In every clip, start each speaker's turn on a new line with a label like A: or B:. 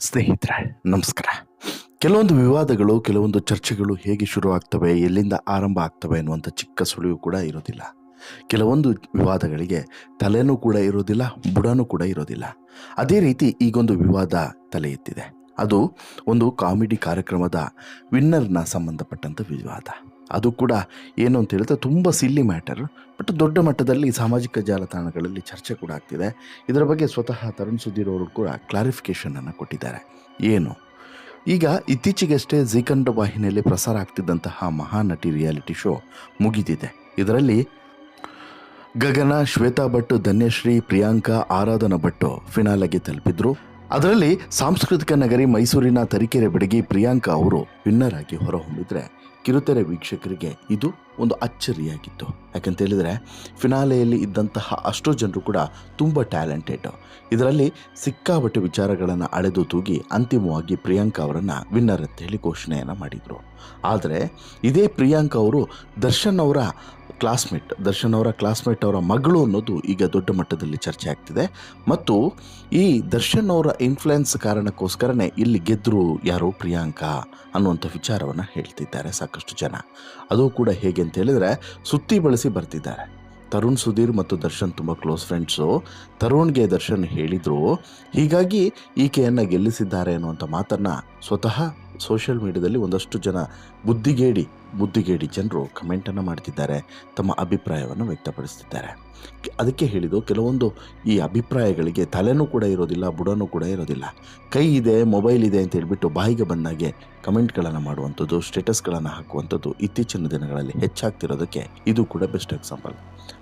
A: ಸ್ನೇಹಿತರೆ, ನಮಸ್ಕಾರ. ಕೆಲವೊಂದು ವಿವಾದಗಳು, ಕೆಲವೊಂದು ಚರ್ಚೆಗಳು ಹೇಗೆ ಶುರು ಆಗ್ತವೆ ಎಲ್ಲಿಂದ ಆರಂಭ ಆಗ್ತವೆ ಅನ್ನುವಂಥ ಚಿಕ್ಕ ಸುಳಿವು ಕೂಡ ಇರೋದಿಲ್ಲ. ಕೆಲವೊಂದು ವಿವಾದಗಳಿಗೆ ತಲೆನೂ ಕೂಡ ಇರೋದಿಲ್ಲ, ಬುಡನೂ ಕೂಡ ಇರೋದಿಲ್ಲ. ಅದೇ ರೀತಿ ಈಗೊಂದು ವಿವಾದ ತಲೆ ಎತ್ತಿದೆ. ಅದು ಒಂದು ಕಾಮಿಡಿ ಕಾರ್ಯಕ್ರಮದ ವಿನ್ನರ್ನ ಸಂಬಂಧಪಟ್ಟಂಥ ವಿವಾದ. ಅದು ಕೂಡ ಏನು ಅಂತ ಹೇಳಿದ್ರೆ ತುಂಬ ಸಿಲ್ಲಿ ಮ್ಯಾಟರ್ ಬಟ್ ದೊಡ್ಡ ಮಟ್ಟದಲ್ಲಿ ಸಾಮಾಜಿಕ ಜಾಲತಾಣಗಳಲ್ಲಿ ಚರ್ಚೆ ಕೂಡ ಆಗ್ತಿದೆ. ಇದರ ಬಗ್ಗೆ ಸ್ವತಃ ತರುಣ್ ಸುಧೀರ್ ಅವರು ಕೂಡ ಕ್ಲಾರಿಫಿಕೇಷನನ್ನು ಕೊಟ್ಟಿದ್ದಾರೆ. ಏನು? ಈಗ ಇತ್ತೀಚೆಗಷ್ಟೇ ಝೀಕಂಡ ವಾಹಿನಿಯಲ್ಲಿ ಪ್ರಸಾರ ಆಗ್ತಿದ್ದಂತಹ ಮಹಾನಟಿ ರಿಯಾಲಿಟಿ ಶೋ ಮುಗಿದಿದೆ. ಇದರಲ್ಲಿ ಗಗನ, ಶ್ವೇತಾ ಭಟ್, ಧನ್ಯಶ್ರೀ, ಪ್ರಿಯಾಂಕಾ, ಆರಾಧನಾ ಭಟ್ ಫಿನಾಲೆಗೆ ತಲುಪಿದ್ರು. ಅದರಲ್ಲಿ ಸಾಂಸ್ಕೃತಿಕ ನಗರಿ ಮೈಸೂರಿನ ತರೀಕೆರೆ ಬೆಡಗಿ ಪ್ರಿಯಾಂಕಾ ಅವರು ವಿನ್ನರ್ ಆಗಿ ಹೊರಹೊಮ್ಮಿದ್ರೆ ಕಿರುತೆರೆ ವೀಕ್ಷಕರಿಗೆ ಇದು ಒಂದು ಅಚ್ಚರಿಯಾಗಿತ್ತು. ಯಾಕಂತ ಹೇಳಿದರೆ ಫಿನಾಲೆಯಲ್ಲಿ ಇದ್ದಂತಹ ಅಷ್ಟೋ ಜನರು ಕೂಡ ತುಂಬ ಟ್ಯಾಲೆಂಟೆಡ್ ಇದರಲ್ಲಿ ಸಿಕ್ಕಾಪಟ್ಟೆ ವಿಚಾರಗಳನ್ನು ಅಳೆದು ತೂಗಿ ಅಂತಿಮವಾಗಿ ಪ್ರಿಯಾಂಕಾ ಅವರನ್ನು ವಿನ್ನರ್ ಅಂತ ಹೇಳಿ ಘೋಷಣೆಯನ್ನು ಮಾಡಿದರು. ಆದರೆ, ಇದೇ ಪ್ರಿಯಾಂಕಾ ಅವರು ದರ್ಶನ್ ಅವರ ಕ್ಲಾಸ್ಮೇಟ್ ದರ್ಶನ್ ಅವರ ಕ್ಲಾಸ್ಮೇಟ್ ಅವರ ಮಗಳು ಅನ್ನೋದು ಈಗ ದೊಡ್ಡ ಮಟ್ಟದಲ್ಲಿ ಚರ್ಚೆ ಆಗ್ತಿದೆ. ಮತ್ತು ಈ ದರ್ಶನ್ ಅವರ ಇನ್ಫ್ಲುಯೆನ್ಸ್ ಕಾರಣಕ್ಕೋಸ್ಕರನೇ ಇಲ್ಲಿ ಗೆದ್ದರು ಯಾರು? ಪ್ರಿಯಾಂಕಾ ಅನ್ನುವಂಥ ವಿಚಾರವನ್ನು ಹೇಳ್ತಿದ್ದಾರೆ ಸಾಕಷ್ಟು ಜನ. ಅದು ಕೂಡ ಹೇಗೆ ಅಂತ ಹೇಳಿದರೆ, ಸುತ್ತಿ ಬಳಸಿ ಬರ್ತಿದ್ದಾರೆ. ತರುಣ್ ಸುಧೀರ್ ಮತ್ತು ದರ್ಶನ್ ತುಂಬ ಕ್ಲೋಸ್ ಫ್ರೆಂಡ್ಸು ತರುಣ್ಗೆ ದರ್ಶನ್ ಹೇಳಿದರು, ಹೀಗಾಗಿ ಈಕೆಯನ್ನು ಗೆಲ್ಲಿಸಿದ್ದಾರೆ ಅನ್ನುವಂಥ ಮಾತನ್ನು ಸ್ವತಃ ಸೋಷಿಯಲ್ ಮೀಡಿಯಾದಲ್ಲಿ ಒಂದಷ್ಟು ಜನ ಬುದ್ಧಿಗೇಡಿ ಬುದ್ಧಿಗೇಡಿ ಜನರು ಕಮೆಂಟನ್ನು ಮಾಡ್ತಿದ್ದಾರೆ, ತಮ್ಮ ಅಭಿಪ್ರಾಯವನ್ನು ವ್ಯಕ್ತಪಡಿಸ್ತಿದ್ದಾರೆ. ಅದಕ್ಕೆ ಹೇಳಿದ್ದು, ಕೆಲವೊಂದು ಈ ಅಭಿಪ್ರಾಯಗಳಿಗೆ ತಲೆನೂ ಕೂಡ ಇರೋದಿಲ್ಲ, ಬುಡನೂ ಕೂಡ ಇರೋದಿಲ್ಲ. ಕೈ ಇದೆ, ಮೊಬೈಲ್ ಇದೆ ಅಂತ ಹೇಳ್ಬಿಟ್ಟು ಬಾಯಿಗೆ ಬಂದಾಗೆ ಕಮೆಂಟ್ಗಳನ್ನು ಮಾಡುವಂಥದ್ದು, ಸ್ಟೇಟಸ್ಗಳನ್ನು ಹಾಕುವಂಥದ್ದು ಇತ್ತೀಚಿನ ದಿನಗಳಲ್ಲಿ ಹೆಚ್ಚಾಗ್ತಿರೋದಕ್ಕೆ ಇದು ಕೂಡ ಬೆಸ್ಟ್ ಎಕ್ಸಾಂಪಲ್.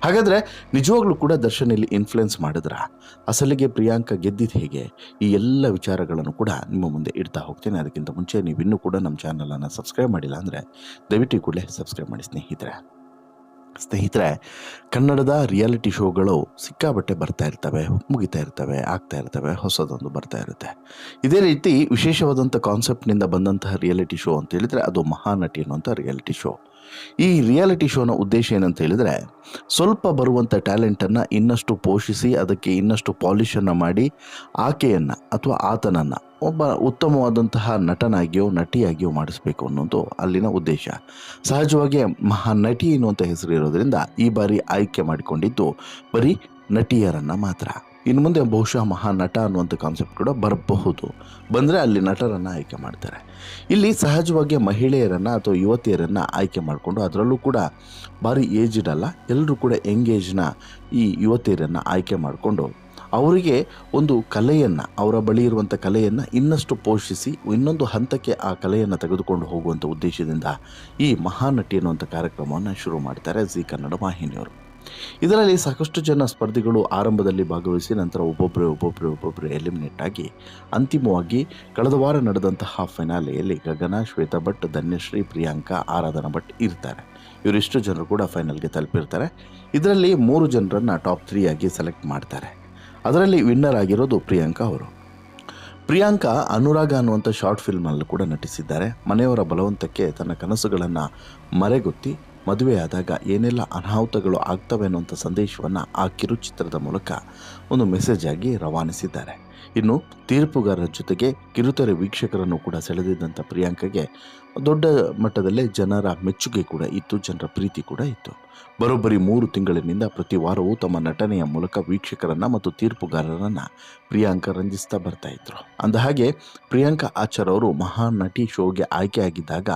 A: ಹಾಗಾದರೆ ನಿಜವಾಗ್ಲೂ ಕೂಡ ದರ್ಶನ್ ಇಲ್ಲಿ ಇನ್ಫ್ಲುಯೆನ್ಸ್ ಮಾಡಿದ್ರ? ಅಸಲಿಗೆ ಪ್ರಿಯಾಂಕ ಗೆದ್ದಿದ್ದು ಹೇಗೆ? ಈ ಎಲ್ಲ ವಿಚಾರಗಳನ್ನು ಕೂಡ ನಿಮ್ಮ ಮುಂದೆ ಇಡ್ತಾ ಹೋಗ್ತೇನೆ. ಅದಕ್ಕಿಂತ ಮುಂಚೆ ನೀವು ಇನ್ನೂ ಕೂಡ ನಮ್ಮ ಚಾನಲನ್ನು ಸಬ್ಸ್ಕ್ರೈಬ್ ಮಾಡಿಲ್ಲ ಅಂದರೆ ದಯವಿಟ್ಟು ಕೂಡಲೇ ಸಬ್ಸ್ಕ್ರೈಬ್ ಮಾಡಿ ಸ್ನೇಹಿತರೆ. ಸ್ನೇಹಿತರೆ, ಕನ್ನಡದ ರಿಯಾಲಿಟಿ ಶೋಗಳು ಸಿಕ್ಕಾಬಟ್ಟೆ ಬರ್ತಾ ಇರ್ತವೆ, ಮುಗಿತಾ ಇರ್ತವೆ, ಆಗ್ತಾ ಇರ್ತವೆ, ಹೊಸದೊಂದು ಬರ್ತಾ ಇರುತ್ತೆ. ಇದೇ ರೀತಿ ವಿಶೇಷವಾದಂಥ ಕಾನ್ಸೆಪ್ಟ್ನಿಂದ ಬಂದಂತಹ ರಿಯಾಲಿಟಿ ಶೋ ಅಂತ ಹೇಳಿದರೆ ಅದು ಮಹಾನಟಿ ಅನ್ನುವಂಥ ರಿಯಾಲಿಟಿ ಶೋ ಈ ರಿಯಾಲಿಟಿ ಶೋನ ಉದ್ದೇಶ ಏನಂತ ಹೇಳಿದರೆ, ಸ್ವಲ್ಪ ಬರುವಂಥ ಟ್ಯಾಲೆಂಟನ್ನು ಇನ್ನಷ್ಟು ಪೋಷಿಸಿ, ಅದಕ್ಕೆ ಇನ್ನಷ್ಟು ಪಾಲಿಷನ್ನು ಮಾಡಿ ಆಕೆಯನ್ನು ಅಥವಾ ಆತನನ್ನು ಒಬ್ಬ ಉತ್ತಮವಾದಂತಹ ನಟನಾಗಿಯೋ, ನಟಿಯಾಗಿಯೋ ಮಾಡಿಸ್ಬೇಕು ಅನ್ನೋದು ಅಲ್ಲಿನ ಉದ್ದೇಶ. ಸಹಜವಾಗಿ ಮಹಾ ನಟಿ ಎನ್ನುವಂಥ ಹೆಸರು ಇರೋದರಿಂದ ಈ ಬಾರಿ ಆಯ್ಕೆ ಮಾಡಿಕೊಂಡಿದ್ದು ಬರೀ ನಟಿಯರನ್ನು ಮಾತ್ರ. ಇನ್ನು ಮುಂದೆ ಬಹುಶಃ ಮಹಾನಟ ಅನ್ನುವಂಥ ಕಾನ್ಸೆಪ್ಟ್ ಕೂಡ ಬರಬಹುದು. ಬಂದರೆ ಅಲ್ಲಿ ನಟರನ್ನು ಆಯ್ಕೆ ಮಾಡ್ತಾರೆ. ಇಲ್ಲಿ ಸಹಜವಾಗಿ ಮಹಿಳೆಯರನ್ನು ಅಥವಾ ಯುವತಿಯರನ್ನು ಆಯ್ಕೆ ಮಾಡಿಕೊಂಡು ಅದರಲ್ಲೂ ಕೂಡ ಭಾರಿ ಏಜ್ಡ್ ಅಲ್ಲ ಎಲ್ಲರೂ ಕೂಡ ಎಂಗೇಜ್ನ ಈ ಯುವತಿಯರನ್ನು ಆಯ್ಕೆ ಮಾಡಿಕೊಂಡು ಅವರಿಗೆ ಒಂದು ಕಲೆಯನ್ನು, ಅವರ ಬಳಿ ಇರುವಂಥ ಕಲೆಯನ್ನು ಇನ್ನಷ್ಟು ಪೋಷಿಸಿ ಇನ್ನೊಂದು ಹಂತಕ್ಕೆ ಆ ಕಲೆಯನ್ನು ತೆಗೆದುಕೊಂಡು ಹೋಗುವಂಥ ಉದ್ದೇಶದಿಂದ ಈ ಮಹಾನಟಿ ಅನ್ನುವಂಥ ಕಾರ್ಯಕ್ರಮವನ್ನು ಶುರು ಮಾಡ್ತಾರೆ ಜಿ ಕನ್ನಡ ವಾಹಿನಿಯವರು. ಇದರಲ್ಲಿ ಸಾಕಷ್ಟು ಜನ ಸ್ಪರ್ಧಿಗಳು ಆರಂಭದಲ್ಲಿ ಭಾಗವಹಿಸಿ ನಂತರ ಒಬ್ಬೊಬ್ಬರೇ ಒಬ್ಬೊಬ್ಬರೇ ಒಬ್ಬೊಬ್ಬರೇ ಎಲಿಮಿನೇಟ್ ಆಗಿ ಅಂತಿಮವಾಗಿ ಕಳೆದ ವಾರ ನಡೆದಂತಹ ಫೈನಾಲೆಯಲ್ಲಿ ಗಗನ, ಶ್ವೇತಾ ಭಟ್, ಧನ್ಯಶ್ರೀ, ಪ್ರಿಯಾಂಕಾ ಆರಾಧನಾ ಭಟ್ ಇರ್ತಾರೆ. ಇವರಿಷ್ಟು ಜನರು ಕೂಡ ಫೈನಲ್ಗೆ ತಲುಪಿರ್ತಾರೆ. ಇದರಲ್ಲಿ ಮೂರು ಜನರನ್ನು ಟಾಪ್ ತ್ರೀ ಆಗಿ ಸೆಲೆಕ್ಟ್ ಮಾಡ್ತಾರೆ. ಅದರಲ್ಲಿ ವಿನ್ನರ್ ಆಗಿರೋದು ಪ್ರಿಯಾಂಕಾ ಅವರು. ಪ್ರಿಯಾಂಕಾ ಅನುರಾಗ ಅನ್ನುವಂಥ ಶಾರ್ಟ್ ಫಿಲ್ಮಲ್ಲೂ ಕೂಡ ನಟಿಸಿದ್ದಾರೆ. ಮನೆಯವರ ಬಲವಂತಕ್ಕೆ ತನ್ನ ಕನಸುಗಳನ್ನು ಮರೆಗೊತ್ತಿ ಮದುವೆಯಾದಾಗ ಏನೆಲ್ಲ ಅನಾಹುತಗಳು ಆಗ್ತವೆ ಅನ್ನುವಂಥ ಸಂದೇಶವನ್ನು ಆ ಕಿರುಚಿತ್ರದ ಮೂಲಕ ಒಂದು ಮೆಸೇಜ್ ಆಗಿ ರವಾನಿಸಿದ್ದಾರೆ. ಇನ್ನು ತೀರ್ಪುಗಾರರ ಜೊತೆಗೆ ಕಿರುತೆರೆ ವೀಕ್ಷಕರನ್ನು ಕೂಡ ಸೆಳೆದಿದ್ದಂಥ ಪ್ರಿಯಾಂಕಗೆ ದೊಡ್ಡ ಮಟ್ಟದಲ್ಲೇ ಜನರ ಮೆಚ್ಚುಗೆ ಕೂಡ ಇತ್ತು, ಜನರ ಪ್ರೀತಿ ಕೂಡ ಇತ್ತು. ಬರೋಬ್ಬರಿ ಮೂರು ತಿಂಗಳಿನಿಂದ ಪ್ರತಿ ವಾರವೂ ತಮ್ಮ ನಟನೆಯ ಮೂಲಕ ವೀಕ್ಷಕರನ್ನು ಮತ್ತು ತೀರ್ಪುಗಾರರನ್ನು ಪ್ರಿಯಾಂಕಾ ರಂಜಿಸ್ತಾ ಬರ್ತಾ ಇದ್ರು. ಅಂದಹಾಗೆ ಪ್ರಿಯಾಂಕಾ ಆಚಾರ್ ಅವರು ಮಹಾನ್ ನಟಿ ಶೋಗೆ ಆಯ್ಕೆಯಾಗಿದ್ದಾಗ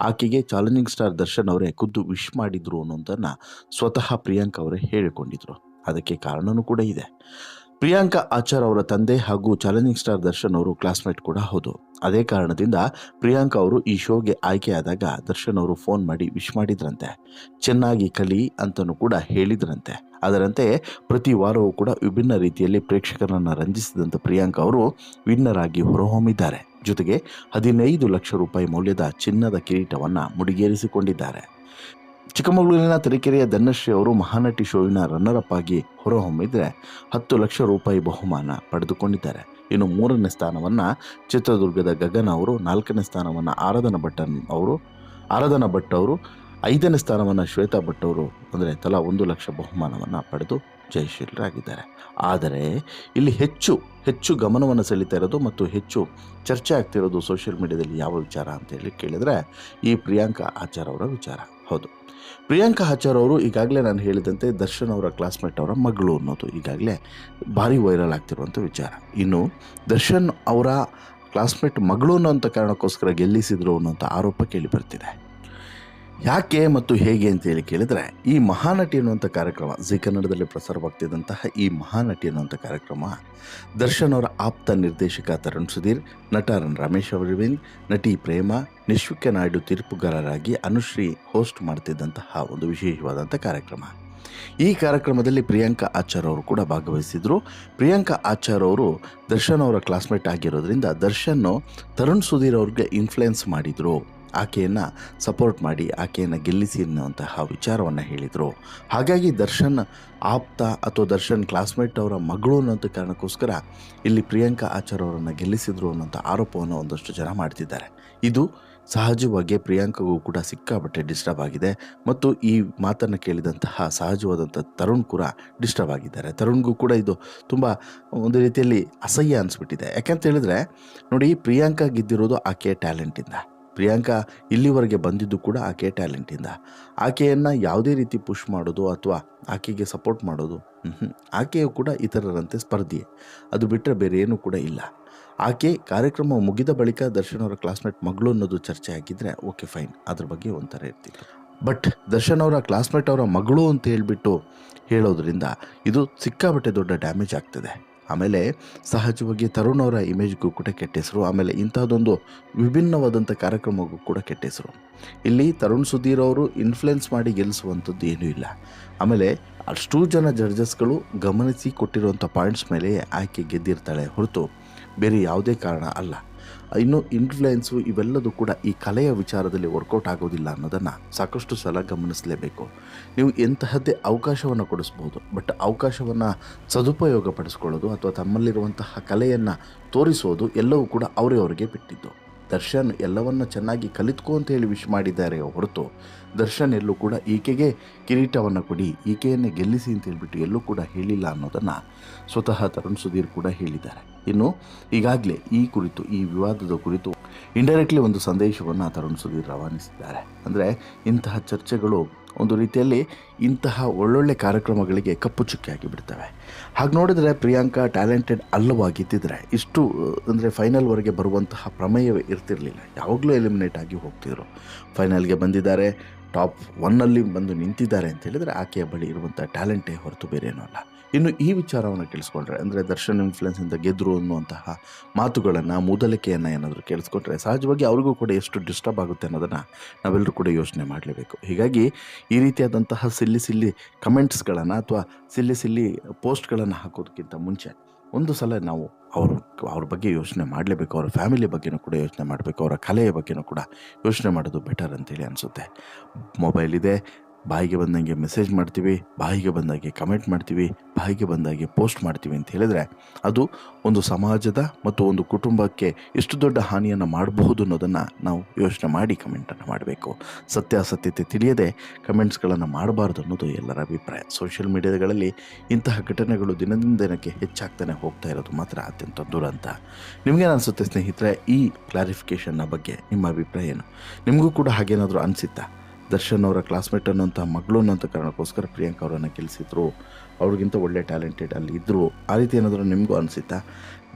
A: ಆಕೆಗೆ ಚಾಲೆಂಜಿಂಗ್ ಸ್ಟಾರ್ ದರ್ಶನ್ ಅವರೇ ಖುದ್ದು ವಿಶ್ ಮಾಡಿದ್ರು ಅನ್ನೋದನ್ನು ಸ್ವತಃ ಪ್ರಿಯಾಂಕಾ ಅವರೇ ಹೇಳಿಕೊಂಡಿದ್ರು. ಅದಕ್ಕೆ ಕಾರಣವೂ ಕೂಡ ಇದೆ. ಪ್ರಿಯಾಂಕಾ ಆಚಾರ್ ಅವರ ತಂದೆ ಹಾಗೂ ಚಾಲೆಂಜಿಂಗ್ ಸ್ಟಾರ್ ದರ್ಶನ್ ಅವರು ಕ್ಲಾಸ್ಮೇಟ್ ಕೂಡ ಹೌದು. ಅದೇ ಕಾರಣದಿಂದ ಪ್ರಿಯಾಂಕಾ ಅವರು ಈ ಶೋಗೆ ಆಯ್ಕೆಯಾದಾಗ ದರ್ಶನ್ ಅವರು ಫೋನ್ ಮಾಡಿ ವಿಶ್ ಮಾಡಿದ್ರಂತೆ. ಚೆನ್ನಾಗಿ ಕಲಿ ಅಂತಲೂ ಕೂಡ ಹೇಳಿದ್ರಂತೆ. ಅದರಂತೆ ಪ್ರತಿ ವಾರವೂ ಕೂಡ ವಿಭಿನ್ನ ರೀತಿಯಲ್ಲಿ ಪ್ರೇಕ್ಷಕರನ್ನು ರಂಜಿಸಿದಂಥ ಪ್ರಿಯಾಂಕಾ ಅವರು ವಿನ್ನರ್ ಆಗಿ ಹೊರಹೊಮ್ಮಿದ್ದಾರೆ. ಜೊತೆಗೆ ಹದಿನೈದು ಲಕ್ಷ ರೂಪಾಯಿ ಮೌಲ್ಯದ ಚಿನ್ನದ ಕಿರೀಟವನ್ನು ಮುಡಿಗೇರಿಸಿಕೊಂಡಿದ್ದಾರೆ. ಚಿಕ್ಕಮಗಳೂರಿನ ತರೀಕೆರೆಯ ಧನಶ್ರೀ ಅವರು ಮಹಾನಟಿ ಶೋವಿನ ರನ್ನರ್ ಅಪ್ ಆಗಿ ಹೊರಹೊಮ್ಮಿದ್ರೆ ಹತ್ತು ಲಕ್ಷ ರೂಪಾಯಿ ಬಹುಮಾನ ಪಡೆದುಕೊಂಡಿದ್ದಾರೆ. ಇನ್ನು ಮೂರನೇ ಸ್ಥಾನವನ್ನು ಚಿತ್ರದುರ್ಗದ ಗಗನ ಅವರು, ನಾಲ್ಕನೇ ಸ್ಥಾನವನ್ನು ಆರಾಧನಾ ಭಟ್ಟನ್ ಅವರು, ಆರಾಧನಾ ಭಟ್ ಅವರು, ಐದನೇ ಸ್ಥಾನವನ್ನು ಶ್ವೇತಾ ಭಟ್ ಅವರು ಅಂದರೆ ತಲಾ ಒಂದು ಲಕ್ಷ ಬಹುಮಾನವನ್ನು ಪಡೆದು ಜಯಶೀಲರಾಗಿದ್ದಾರೆ. ಆದರೆ ಇಲ್ಲಿ ಹೆಚ್ಚು ಹೆಚ್ಚು ಗಮನವನ್ನು ಸೆಳೀತಾ ಇರೋದು ಮತ್ತು ಹೆಚ್ಚು ಚರ್ಚೆ ಆಗ್ತಿರೋದು ಸೋಷಿಯಲ್ ಮೀಡಿಯಾದಲ್ಲಿ ಯಾವ ವಿಚಾರ ಅಂತ ಹೇಳಿ ಕೇಳಿದರೆ ಈ ಪ್ರಿಯಾಂಕಾ ಆಚಾರ್ ಅವರ ವಿಚಾರ. ಹೌದು. ಪ್ರಿಯಾಂಕಾ ಆಚಾರ್ ಅವರು ಈಗಾಗಲೇ ನಾನು ಹೇಳಿದಂತೆ ದರ್ಶನ್ ಅವರ ಕ್ಲಾಸ್ಮೇಟ್ ಅವರ ಮಗಳು ಅನ್ನೋದು ಈಗಾಗಲೇ ಭಾರಿ ವೈರಲ್ ಆಗ್ತಿರುವಂಥ ವಿಚಾರ. ಇನ್ನು ದರ್ಶನ್ ಅವರ ಕ್ಲಾಸ್ಮೇಟ್ ಮಗಳು ಅನ್ನೋಂಥ ಕಾರಣಕ್ಕೋಸ್ಕರ ಗೆಲ್ಲಿಸಿದ್ರು ಅನ್ನೋಂಥ ಆರೋಪ ಕೇಳಿ ಬರ್ತಿದೆ. ಯಾಕೆ ಮತ್ತು ಹೇಗೆ ಅಂತ ಹೇಳಿ ಕೇಳಿದರೆ, ಈ ಮಹಾನಟಿ ಅನ್ನುವಂಥ ಕಾರ್ಯಕ್ರಮ, ಜಿ ಕನ್ನಡದಲ್ಲಿ ಪ್ರಸಾರವಾಗ್ತಿದ್ದಂತಹ ಈ ಮಹಾನಟಿ ಅನ್ನುವಂಥ ಕಾರ್ಯಕ್ರಮ, ದರ್ಶನ್ ಅವರ ಆಪ್ತ ನಿರ್ದೇಶಕ ತರುಣ್ ಸುಧೀರ್, ನಟ ರಮೇಶ್ ಅರವಿಂದ್ ನಟಿ ಪ್ರೇಮ, ನಿಶ್ವಿಕ ನಾಯ್ಡು ತೀರ್ಪುಗಾರರಾಗಿ ಅನುಶ್ರೀ ಹೋಸ್ಟ್ ಮಾಡ್ತಿದ್ದಂತಹ ಒಂದು ವಿಶೇಷವಾದಂಥ ಕಾರ್ಯಕ್ರಮ. ಈ ಕಾರ್ಯಕ್ರಮದಲ್ಲಿ ಪ್ರಿಯಾಂಕಾ ಆಚಾರ್ ಅವರು ಕೂಡ ಭಾಗವಹಿಸಿದ್ರು. ಪ್ರಿಯಾಂಕಾ ಆಚಾರ್ ಅವರು ದರ್ಶನ್ ಅವರ ಕ್ಲಾಸ್ಮೇಟ್ ಆಗಿರೋದ್ರಿಂದ ದರ್ಶನ್ ತರುಣ್ ಸುಧೀರ್ ಅವ್ರಿಗೆ ಇನ್ಫ್ಲುಯೆನ್ಸ್ ಮಾಡಿದರು. ಆಕೆಯನ್ನು ಸಪೋರ್ಟ್ ಮಾಡಿ, ಆಕೆಯನ್ನು ಗೆಲ್ಲಿಸಿ ಅನ್ನುವಂತಹ ವಿಚಾರವನ್ನು ಹೇಳಿದರು. ಹಾಗಾಗಿ ದರ್ಶನ್ ಆಪ್ತ ಅಥವಾ ದರ್ಶನ್ ಕ್ಲಾಸ್ಮೇಟ್ ಅವರ ಮಗಳು ಅನ್ನೋಂಥ ಕಾರಣಕ್ಕೋಸ್ಕರ ಇಲ್ಲಿ ಪ್ರಿಯಾಂಕಾ ಆಚಾರ್ ಅವರನ್ನು ಗೆಲ್ಲಿಸಿದ್ರು ಅನ್ನೋಂಥ ಆರೋಪವನ್ನು ಒಂದಷ್ಟು ಜನ ಮಾಡ್ತಿದ್ದಾರೆ. ಇದು ಸಹಜವಾಗಿ ಪ್ರಿಯಾಂಕಗೂ ಕೂಡ ಸಿಕ್ಕಾಪಟ್ಟೆ ಡಿಸ್ಟರ್ಬ್ ಆಗಿದೆ ಮತ್ತು ಈ ಮಾತನ್ನು ಕೇಳಿದಂತಹ ಸಹಜವಾದಂಥ ತರುಣ್ ಕೂಡ ಡಿಸ್ಟರ್ಬ್ ಆಗಿದ್ದಾರೆ. ತರುಣ್ಗೂ ಕೂಡ ಇದು ತುಂಬ ಒಂದು ರೀತಿಯಲ್ಲಿ ಅಸಹ್ಯ ಅನಿಸ್ಬಿಟ್ಟಿದೆ. ಯಾಕಂತ ಹೇಳಿದ್ರೆ ನೋಡಿ, ಪ್ರಿಯಾಂಕಾ ಗೆದ್ದಿರೋದು ಆಕೆಯ ಟ್ಯಾಲೆಂಟಿಂದ ಪ್ರಿಯಾಂಕಾ ಇಲ್ಲಿವರೆಗೆ ಬಂದಿದ್ದು ಕೂಡ ಆಕೆ ಟ್ಯಾಲೆಂಟಿಂದ ಆಕೆಯನ್ನು ಯಾವುದೇ ರೀತಿ ಪುಷ್ ಮಾಡೋದು ಅಥವಾ ಆಕೆಗೆ ಸಪೋರ್ಟ್ ಮಾಡೋದು. ಆಕೆಯು ಕೂಡ ಇತರರಂತೆ ಸ್ಪರ್ಧಿ ಅದು ಬಿಟ್ಟರೆ ಬೇರೆ ಏನೂ ಕೂಡ ಇಲ್ಲ. ಆಕೆ ಕಾರ್ಯಕ್ರಮ ಮುಗಿದ ಬಳಿಕ ದರ್ಶನ್ ಅವರ ಕ್ಲಾಸ್ಮೇಟ್ ಮಗಳು ಅನ್ನೋದು ಚರ್ಚೆ ಆಗಿದ್ದರೆ ಓಕೆ ಫೈನ್ ಅದ್ರ ಬಗ್ಗೆ ಒಂಥರ ಇರ್ತಿತ್ತು. ಬಟ್ ದರ್ಶನ್ ಅವರ ಕ್ಲಾಸ್ಮೇಟ್ ಅವರ ಮಗಳು ಅಂತ ಹೇಳಿಬಿಟ್ಟು ಹೇಳೋದ್ರಿಂದ ಇದು ಸಿಕ್ಕಾಬಟ್ಟೆ ದೊಡ್ಡ ಡ್ಯಾಮೇಜ್ ಆಗ್ತದೆ. ಆಮೇಲೆ ಸಹಜವಾಗಿ ತರುಣ್ ಅವರ ಇಮೇಜ್ಗೂ ಕೂಡ ಕೆಟ್ಟ ಹೆಸರು ಆಮೇಲೆ ಇಂಥದ್ದೊಂದು ವಿಭಿನ್ನವಾದಂಥ ಕಾರ್ಯಕ್ರಮಕ್ಕೂ ಕೂಡ ಕೆಟ್ಟ ಹೆಸರು ಇಲ್ಲಿ ತರುಣ್ ಸುಧೀರ್ ಅವರು ಇನ್ಫ್ಲುಯೆನ್ಸ್ ಮಾಡಿ ಗೆಲ್ಲಿಸುವಂಥದ್ದು ಏನೂ ಇಲ್ಲ. ಆಮೇಲೆ ಅಷ್ಟೂ ಜನ ಜಡ್ಜಸ್ಗಳು ಗಮನಿಸಿ ಕೊಟ್ಟಿರುವಂಥ ಪಾಯಿಂಟ್ಸ್ ಮೇಲೆ ಆಕೆ ಗೆದ್ದಿರ್ತಾಳೆ ಹೊರತು ಬೇರೆ ಯಾವುದೇ ಕಾರಣ ಅಲ್ಲ. ಇನ್ನು ಇನ್ಫ್ಲುಯೆನ್ಸು ಇವೆಲ್ಲದೂ ಕೂಡ ಈ ಕಲೆಯ ವಿಚಾರದಲ್ಲಿ ವರ್ಕೌಟ್ ಆಗೋದಿಲ್ಲ ಅನ್ನೋದನ್ನು ಸಾಕಷ್ಟು ಸಲ ಗಮನಿಸಲೇಬೇಕು. ನೀವು ಎಂತಹದ್ದೇ ಅವಕಾಶವನ್ನು ಕೊಡಿಸ್ಬೋದು ಬಟ್ ಅವಕಾಶವನ್ನು ಸದುಪಯೋಗ ಪಡಿಸ್ಕೊಳ್ಳೋದು ಅಥವಾ ತಮ್ಮಲ್ಲಿರುವಂತಹ ಕಲೆಯನ್ನು ತೋರಿಸೋದು ಎಲ್ಲವೂ ಕೂಡ ಅವರೇ ಅವರಿಗೆ ಬಿಟ್ಟಿದ್ದು. ದರ್ಶನ್ ಎಲ್ಲವನ್ನ ಚೆನ್ನಾಗಿ ಕಲಿತ್ಕೋ ಅಂತ ಹೇಳಿ ವಿಶ್ ಮಾಡಿದ್ದಾರೆ ಹೊರತು ದರ್ಶನ್ ಎಲ್ಲೂ ಕೂಡ ಈಕೆಗೆ ಕಿರೀಟವನ್ನು ಕೊಡಿ, ಈಕೆಯನ್ನು ಗೆಲ್ಲಿಸಿ ಅಂತ ಹೇಳಿಬಿಟ್ಟು ಎಲ್ಲೂ ಕೂಡ ಹೇಳಿಲ್ಲ ಅನ್ನೋದನ್ನು ಸ್ವತಃ ತರುಣ್ ಸುಧೀರ್ ಕೂಡ ಹೇಳಿದ್ದಾರೆ. ಇನ್ನು ಈಗಾಗಲೇ ಈ ಕುರಿತು, ಈ ವಿವಾದದ ಕುರಿತು ಇಂಡೈರೆಕ್ಟ್ಲಿ ಒಂದು ಸಂದೇಶವನ್ನು ತರುಣ್ ಸುಧೀರ್ ರವಾನಿಸಿದ್ದಾರೆ. ಅಂದರೆ ಇಂತಹ ಚರ್ಚೆಗಳು ಒಂದು ರೀತಿಯಲ್ಲಿ ಇಂತಹ ಒಳ್ಳೊಳ್ಳೆ ಕಾರ್ಯಕ್ರಮಗಳಿಗೆ ಕಪ್ಪು ಚುಕ್ಕಿ ಆಗಿಬಿಡ್ತವೆ ಹಾಗೆ ನೋಡಿದರೆ ಪ್ರಿಯಾಂಕಾ ಟ್ಯಾಲೆಂಟೆಡ್ ಅಲ್ಲವಾಗಿದ್ದಿದ್ರೆ ಇಷ್ಟು, ಅಂದರೆ ಫೈನಲ್ವರೆಗೆ ಬರುವಂತಹ ಪ್ರಮೇಯವೇ ಇರ್ತಿರಲಿಲ್ಲ. ಯಾವಾಗಲೂ ಎಲಿಮಿನೇಟ್ ಆಗಿ ಹೋಗ್ತಿದ್ರು. ಫೈನಲ್ಗೆ ಬಂದಿದ್ದಾರೆ, ಟಾಪ್ ಒನ್ನಲ್ಲಿ ಬಂದು ನಿಂತಿದ್ದಾರೆ ಅಂತ ಹೇಳಿದರೆ ಆಕೆಯ ಬಳಿ ಇರುವಂಥ ಟ್ಯಾಲೆಂಟೇ ಹೊರತು ಬೇರೇನೂ ಅಲ್ಲ. ಇನ್ನು ಈ ವಿಚಾರವನ್ನು ಕೇಳಿಸ್ಕೊಂಡ್ರೆ, ಅಂದರೆ ದರ್ಶನ್ ಇನ್ಫ್ಲುಯೆನ್ಸಿಂದ ಗೆದ್ರು ಅನ್ನುವಂತಹ ಮಾತುಗಳನ್ನು, ಮೂದಲಿಕೆಯನ್ನು ಏನಾದರೂ ಕೇಳಿಸ್ಕೊಂಡ್ರೆ ಸಹಜವಾಗಿ ಅವ್ರಿಗೂ ಕೂಡ ಎಷ್ಟು ಡಿಸ್ಟರ್ಬ್ ಆಗುತ್ತೆ ಅನ್ನೋದನ್ನು ನಾವೆಲ್ಲರೂ ಕೂಡ ಯೋಚನೆ ಮಾಡಲೇಬೇಕು. ಹೀಗಾಗಿ ಈ ರೀತಿಯಾದಂತಹ ಸಿಲ್ಲಿ ಸಿಲ್ಲಿ ಕಮೆಂಟ್ಸ್ಗಳನ್ನು ಅಥವಾ ಸಿಲ್ಲಿ ಸಿಲ್ಲಿ ಪೋಸ್ಟ್ಗಳನ್ನು ಹಾಕೋದಕ್ಕಿಂತ ಮುಂಚೆ ಒಂದು ಸಲ ನಾವು ಅವ್ರ ಅವ್ರ ಬಗ್ಗೆ ಯೋಚನೆ ಮಾಡಲೇಬೇಕು, ಅವರ ಫ್ಯಾಮಿಲಿ ಬಗ್ಗೆನೂ ಕೂಡ ಯೋಚನೆ ಮಾಡಬೇಕು, ಅವರ ಕಲೆಯ ಬಗ್ಗೆನೂ ಕೂಡ ಯೋಚನೆ ಮಾಡೋದು ಬೆಟರ್ ಅಂತೇಳಿ ಅನಿಸುತ್ತೆ. ಮೊಬೈಲ್ ಇದೆ ಬಾಯಿಗೆ ಬಂದಂಗೆ ಮೆಸೇಜ್ ಮಾಡ್ತೀವಿ, ಬಾಯಿಗೆ ಬಂದಾಗೆ ಕಮೆಂಟ್ ಮಾಡ್ತೀವಿ, ಬಾಯಿಗೆ ಬಂದಾಗೆ ಪೋಸ್ಟ್ ಮಾಡ್ತೀವಿ ಅಂತ ಹೇಳಿದರೆ ಅದು ಒಂದು ಸಮಾಜದ ಮತ್ತು ಒಂದು ಕುಟುಂಬಕ್ಕೆ ಎಷ್ಟು ದೊಡ್ಡ ಹಾನಿಯನ್ನು ಮಾಡಬಹುದು ಅನ್ನೋದನ್ನು ನಾವು ಯೋಚನೆ ಮಾಡಿ ಕಮೆಂಟನ್ನು ಮಾಡಬೇಕು. ಸತ್ಯಾಸತ್ಯತೆ ತಿಳಿಯದೆ ಕಮೆಂಟ್ಸ್ಗಳನ್ನು ಮಾಡಬಾರ್ದು ಅನ್ನೋದು ಎಲ್ಲರ ಅಭಿಪ್ರಾಯ. ಸೋಷಿಯಲ್ ಮೀಡಿಯಾಗಳಲ್ಲಿ ಇಂತಹ ಘಟನೆಗಳು ದಿನದಿಂದ ದಿನಕ್ಕೆ ಹೆಚ್ಚಾಗ್ತಾನೆ ಹೋಗ್ತಾ ಇರೋದು ಮಾತ್ರ ಅತ್ಯಂತ ದುರಂತ. ನಿಮಗೇನಿಸುತ್ತೆ ಸ್ನೇಹಿತರೆ, ಈ ಕ್ಲಾರಿಫಿಕೇಷನ್ನ ಬಗ್ಗೆ ನಿಮ್ಮ ಅಭಿಪ್ರಾಯ ಏನು? ನಿಮಗೂ ಕೂಡ ಹಾಗೇನಾದರೂ ಅನಿಸುತ್ತಾ? ದರ್ಶನ್ ಅವರ ಕ್ಲಾಸ್ಮೇಟ್ ಅನ್ನೋಂಥ ಮಗಳು ಅನ್ನೋಂಥ ಕಾರಣಕ್ಕೋಸ್ಕರ ಪ್ರಿಯಾಂಕಾ ಅವರನ್ನು ಕೆಲಸಿದ್ರು ಅವ್ರಿಗಿಂತ ಒಳ್ಳೆ ಟ್ಯಾಲೆಂಟೆಡ್ ಅಲ್ಲಿ ಇದ್ದರು ಆ ರೀತಿ ಏನಾದರೂ ನಿಮಗೂ ಅನಿಸುತ್ತಾ?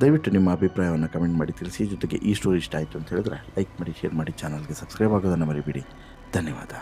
A: ದಯವಿಟ್ಟು ನಿಮ್ಮ ಅಭಿಪ್ರಾಯವನ್ನು ಕಮೆಂಟ್ ಮಾಡಿ ತಿಳಿಸಿ. ಜೊತೆಗೆ ಈ ಸ್ಟೋರಿ ಇಷ್ಟ ಆಯಿತು ಅಂತ ಹೇಳಿದ್ರೆ ಲೈಕ್ ಮಾಡಿ ಶೇರ್ ಮಾಡಿ ಚಾನಲ್ಗೆ ಸಬ್ಸ್ಕ್ರೈಬ್ ಆಗೋದನ್ನು ಮರಿಬೇಡಿ. ಧನ್ಯವಾದ.